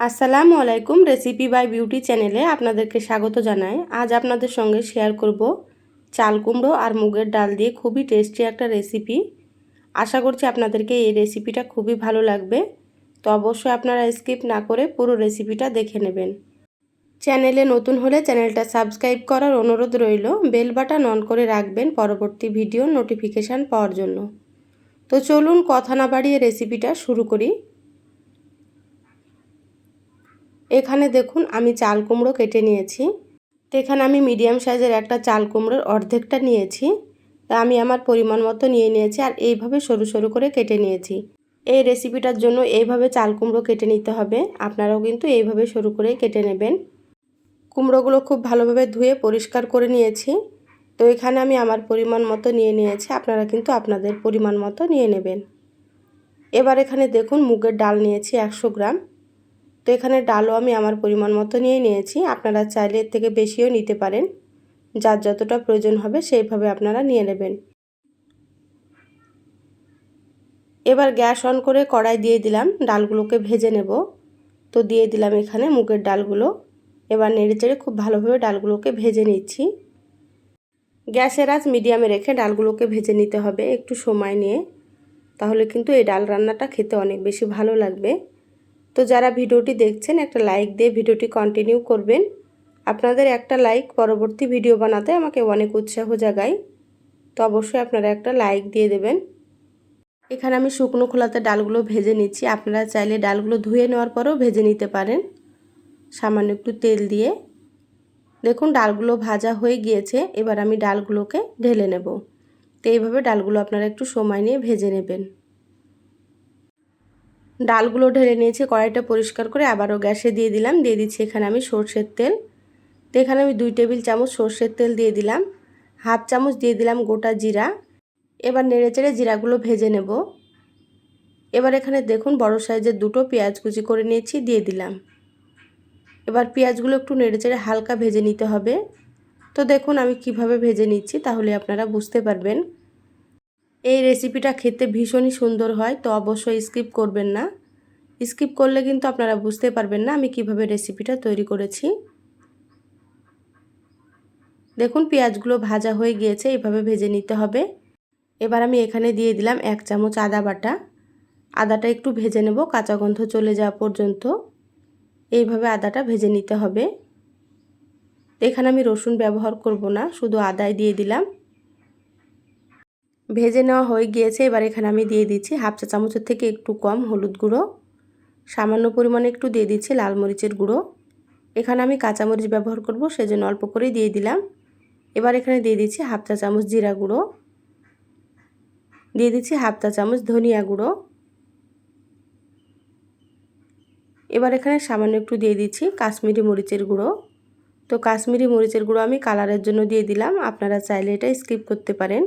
আসসালামু আলাইকুম recipe by beauty চ্যানেলে আপনাদেরকে স্বাগত জানাই। আজ আপনাদের সঙ্গে শেয়ার করব চাল কুমড়ো আর মুগের ডাল দিয়ে খুবই টেস্টি একটা রেসিপি আশা করছি আপনাদেরকে এই রেসিপিটা খুবই ভালো লাগবে। তো অবশ্যই আপনারা স্কিপ না করে পুরো রেসিপিটা দেখে নেবেন। চ্যানেলে নতুন হলে চ্যানেলটা সাবস্ক্রাইব করার অনুরোধ রইল। বেল বাটন অন করে রাখবেন পরবর্তী ভিডিও নোটিফিকেশান পাওয়ার জন্য। তো চলুন কথা না বাড়িয়ে রেসিপিটা শুরু করি। এখানে দেখুন আমি চাল কুমড়ো কেটে নিয়েছি। তো এখানে আমি মিডিয়াম সাইজের একটা চাল কুমড়োর অর্ধেকটা নিয়েছি। তা আমি আমার পরিমাণ মতো নিয়ে নিয়েছি আর এইভাবে সরু সরু করে কেটে নিয়েছি। এই রেসিপিটার জন্য এইভাবে চাল কুমড়ো কেটে নিতে হবে। আপনারাও কিন্তু এইভাবে সরু করে কেটে নেবেন। কুমড়োগুলো খুব ভালোভাবে ধুয়ে পরিষ্কার করে নিয়েছি। তো এখানে আমি আমার পরিমাণ মতো নিয়ে নিয়েছি। আপনারা কিন্তু আপনাদের পরিমাণ মতো নিয়ে নেবেন। এবার এখানে দেখুন মুগের ডাল নিয়েছি একশো গ্রাম। তো এখানে ডালও আমি আমার পরিমাণ মতো নিয়ে নিয়েছি। আপনারা চাইলে এর থেকে বেশিও নিতে পারেন। যার যতটা প্রয়োজন হবে সেইভাবে আপনারা নিয়ে নেবেন। এবার গ্যাস অন করে কড়াই দিয়ে দিলাম। ডালগুলোকে ভেজে নেব। তো দিয়ে দিলাম এখানে মুগের ডালগুলো। এবার নেড়ে চেড়ে খুব ভালোভাবে ডালগুলোকে ভেজে নিচ্ছি। গ্যাসের আজ মিডিয়ামে রেখে ডালগুলোকে ভেজে নিতে হবে একটু সময় নিয়ে। তাহলে কিন্তু এই ডাল রান্নাটা খেতে অনেক বেশি ভালো লাগবে। তো যারা ভিডিওটি দেখছেন, একটা লাইক দিয়ে ভিডিওটি কন্টিনিউ করবেন। আপনাদের একটা লাইক পরবর্তী ভিডিও বানাতে আমাকে অনেক উৎসাহ জাগায়। তো অবশ্যই আপনারা একটা লাইক দিয়ে দেবেন। এখানে আমি শুকনো খোলাতে ডালগুলো ভেজে নিচ্ছি। আপনারা চাইলে ডালগুলো ধুয়ে নেওয়ার পরেও ভেজে নিতে পারেন। সামান্য একটু তেল দিয়ে। দেখুন, ডালগুলো ভাজা হয়ে গিয়েছে। এবার আমি ডালগুলোকে ঢেলে নেব। তো এইভাবে ডালগুলো আপনারা একটু সময় নিয়ে ভেজে নেবেন। ডালগুলো ঢেলে নিয়েছি, কড়াইটা পরিষ্কার করে আবারও গ্যাসে দিয়ে দিলাম। দিয়ে দিচ্ছি এখানে আমি সর্ষের তেল। তো এখানে আমি দুই টেবিল চামচ সর্ষের তেল দিয়ে দিলাম। হাফ চামচ দিয়ে দিলাম গোটা জিরা। এবার নেড়ে চেড়ে জিরাগুলো ভেজে নেব। এবার এখানে দেখুন বড় সাইজের দুটো পেঁয়াজ কুচি করে নিয়েছি, দিয়ে দিলাম। এবার পেঁয়াজগুলো একটু নেড়ে চেড়ে হালকা ভেজে নিতে হবে। তো দেখুন আমি কীভাবে ভেজে নিচ্ছি, তাহলে আপনারা বুঝতে পারবেন। এই রেসিপিটা খেতে ভীষণই সুন্দর হয়, তো অবশ্যই স্কিপ করবেন না। স্কিপ করলে কিন্তু আপনারা বুঝতে পারবেন না আমি কীভাবে রেসিপিটা তৈরি করেছি। দেখুন, পেঁয়াজগুলো ভাজা হয়ে গিয়েছে, এভাবে ভেজে নিতে হবে। এবার আমি এখানে দিয়ে দিলাম এক চামচ আদা বাটা। আদাটা একটু ভেজে নেব, কাঁচা গন্ধ চলে যাওয়া পর্যন্ত। এইভাবে আদাটা ভেজে নিতে হবে। এখানে আমি রসুন ব্যবহার করব না, শুধু আদায় দিয়ে দিলাম। ভেজে নেওয়া হয়ে গিয়েছে, এবার এখানে আমি দিয়ে দিচ্ছি হাফ চা চামচের থেকে একটু কম হলুদ গুঁড়ো, সামান্য পরিমাণে একটু দিয়ে দিচ্ছি লাল মরিচের গুঁড়ো। এখানে আমি কাঁচামরিচ ব্যবহার করব, সেজন্য অল্প করেই দিয়ে দিলাম। এবার এখানে দিয়ে দিচ্ছি হাফ চা চামচ জিরা গুঁড়ো, দিয়ে দিচ্ছি হাফ চা চামচ ধনিয়া গুঁড়ো। এবার এখানে সামান্য একটু দিয়ে দিচ্ছি কাশ্মীরি মরিচের গুঁড়ো। তো কাশ্মীরি মরিচের গুঁড়ো আমি কালারের জন্য দিয়ে দিলাম, আপনারা চাইলে এটা স্কিপ করতে পারেন।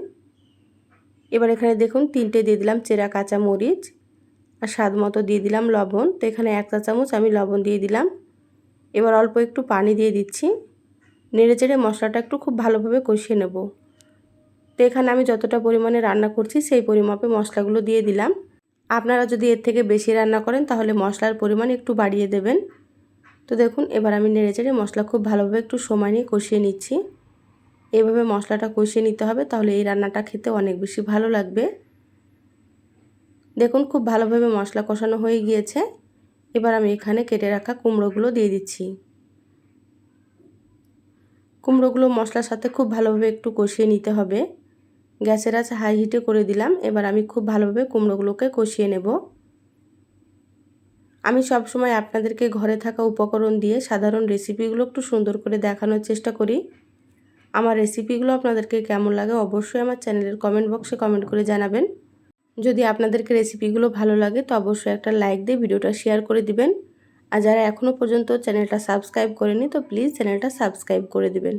এবার এখানে দেখুন তিনটে দিয়ে দিলাম চেরা কাঁচা মরিচ আর স্বাদ মতো দিয়ে দিলাম লবণ। তো এখানে এক চা চামচ আমি লবণ দিয়ে দিলাম। এবার অল্প একটু পানি দিয়ে দিচ্ছি। নেড়ে চেড়ে মশলাটা একটু খুব ভালোভাবে কষিয়ে নেব। তো এখানে আমি যতটা পরিমাণে রান্না করছি সেই পরিমাপে মশলাগুলো দিয়ে দিলাম। আপনারা যদি এর থেকে বেশি রান্না করেন তাহলে মশলার পরিমাণ একটু বাড়িয়ে দেবেন। তো দেখুন এবার আমি নেড়ে চেড়ে মশলা খুব ভালোভাবে একটু সময় নিয়ে কষিয়ে নিচ্ছি। এভাবে মশলাটা কষিয়ে নিতে হবে, তাহলে এই রান্নাটা খেতে অনেক বেশি ভালো লাগবে। দেখুন, খুব ভালোভাবে মশলা কষানো হয়ে গিয়েছে। এবার আমি এখানে কেটে রাখা কুমড়োগুলো দিয়ে দিচ্ছি। কুমড়োগুলো মশলার সাথে খুব ভালোভাবে একটু কষিয়ে নিতে হবে। গ্যাসের আছে হাই হিটে করে দিলাম, এবার আমি খুব ভালোভাবে কুমড়োগুলোকে কষিয়ে নেব। আমি সব সময় আপনাদেরকে ঘরে থাকা উপকরণ দিয়ে সাধারণ রেসিপিগুলো একটু সুন্দর করে দেখানোর চেষ্টা করি। আমার রেসিপিগুলো আপনাদেরকে কেমন লাগে অবশ্যই আমার চ্যানেলের কমেন্ট বক্সে কমেন্ট করে জানাবেন। যদি আপনাদেরকে রেসিপিগুলো ভালো লাগে তো অবশ্যই একটা লাইক দিয়ে ভিডিওটা শেয়ার করে দিবেন। আর যারা এখনও পর্যন্ত চ্যানেলটা সাবস্ক্রাইব করেনি তো প্লিজ চ্যানেলটা সাবস্ক্রাইব করে দিবেন।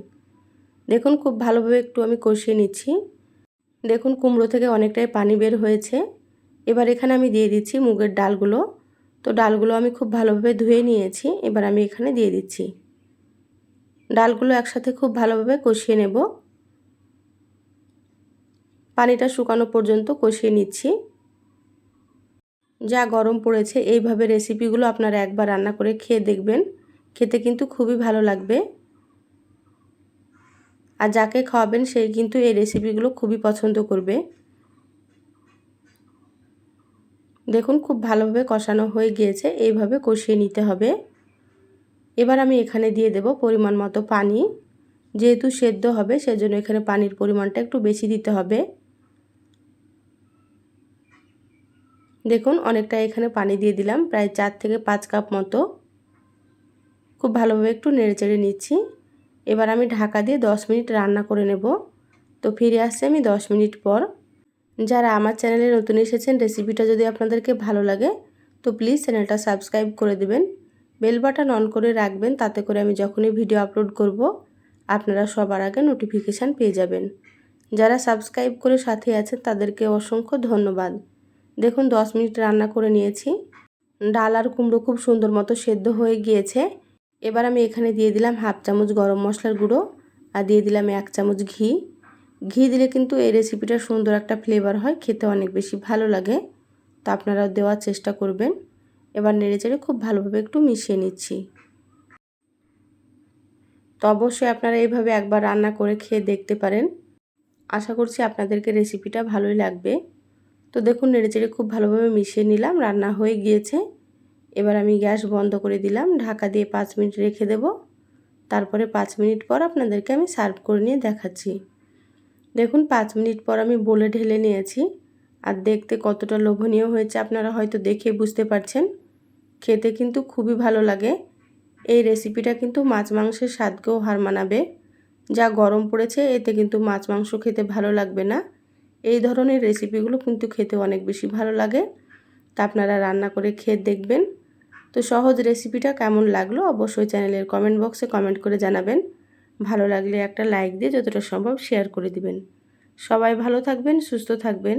দেখুন খুব ভালোভাবে একটু আমি কষিয়ে নিচ্ছি। দেখুন কুমড়ো থেকে অনেকটাই পানি বের হয়েছে। এবার এখানে আমি দিয়ে দিচ্ছি মুগের ডালগুলো। তো ডালগুলো আমি খুব ভালোভাবে ধুয়ে নিয়েছি। এবার আমি এখানে দিয়ে দিচ্ছি। ডালগুলো একসাথে খুব ভালোভাবে কষিয়ে নেব। পানিটা শুকানো পর্যন্ত কষিয়ে নিচ্ছি। যা গরম পড়েছে এইভাবে রেসিপিগুলো আপনারা একবার রান্না করে খেয়ে দেখবেন। খেতে কিন্তু খুবই ভালো লাগবে। আর যাকে খাওয়াবেন সেই কিন্তু এই রেসিপিগুলো খুবই পছন্দ করবে। দেখুন, খুব ভালোভাবে কষানো হয়ে গিয়েছে। এইভাবে কষিয়ে নিতে হবে। এবার আমি এখানে দিয়ে দেব পরিমাণ মতো পানি। যেহেতু সেদ্ধ হবে, সেজন্য এখানে পানির পরিমাণটা একটু বেশি দিতে হবে। দেখুন, অনেকটা এখানে পানি দিয়ে দিলাম, প্রায় চার থেকে পাঁচ কাপ মতো। খুব ভালোভাবে একটু নেড়েচেড়ে নিচ্ছি। এবার আমি ঢাকা দিয়ে দশ মিনিট রান্না করে নেব। তো ফিরে আসছি আমি দশ মিনিট পর। যারা আমার চ্যানেলে নতুন এসেছেন, রেসিপিটা যদি আপনাদেরকে ভালো লাগে, তো প্লিজ চ্যানেলটা সাবস্ক্রাইব করে দেবেন। বেল বাটন অন করে রাখবেন, তাতে করে আমি যখনই ভিডিও আপলোড করব, আপনারা সবার আগে নোটিফিকেশান পেয়ে যাবেন। যারা সাবস্ক্রাইব করে সাথে আছেন, তাদেরকে অসংখ্য ধন্যবাদ। দেখুন, দশ মিনিট রান্না করে নিয়েছি। ডাল আর কুমড়ো খুব সুন্দর মতো সেদ্ধ হয়ে গিয়েছে। এবার আমি এখানে দিয়ে দিলাম হাফ চামচ গরম মশলার গুঁড়ো আর দিয়ে দিলাম এক চামচ ঘি। ঘি দিলে কিন্তু এই রেসিপিটা সুন্দর একটা ফ্লেভার হয়, খেতে অনেক বেশি ভালো লাগে। তা আপনারাও দেওয়ার চেষ্টা করবেন। এবার নেড়ে চেড়ে খুব ভালোভাবে একটু মিশিয়ে নিচ্ছি। তো অবশ্যই আপনারা এইভাবে একবার রান্না করে খেয়ে দেখতে পারেন। আশা করছি আপনাদেরকে রেসিপিটা ভালোই লাগবে। তো দেখুন নেড়েচেড়ে খুব ভালোভাবে মিশিয়ে নিলাম, রান্না হয়ে গিয়েছে। এবার আমি গ্যাস বন্ধ করে দিলাম, ঢাকা দিয়ে পাঁচ মিনিট রেখে দেব। তারপরে পাঁচ মিনিট পর আপনাদেরকে আমি সার্ভ করে নিয়ে দেখাচ্ছি। দেখুন, পাঁচ মিনিট পর আমি বলে ঢেলে নিয়েছি। আর দেখতে কতটা লোভনীয় হয়েছে আপনারা হয়তো দেখে বুঝতে পারছেন। খেতে কিন্তু খুবই ভালো লাগে। এই রেসিপিটা কিন্তু মাছ মাংসের স্বাদকেও হার মানাবে। যা গরম পড়েছে, এতে কিন্তু মাছ মাংস খেতে ভালো লাগবে না। এই ধরনের রেসিপিগুলো কিন্তু খেতে অনেক বেশি ভালো লাগে। তা আপনারা রান্না করে খেয়ে দেখবেন। তো সহজ রেসিপিটা কেমন লাগল অবশ্যই চ্যানেলের কমেন্ট বক্সে কমেন্ট করে জানাবেন। ভালো লাগলে একটা লাইক দিয়ে যতটা সম্ভব শেয়ার করে দিবেন। সবাই ভালো থাকবেন, সুস্থ থাকবেন।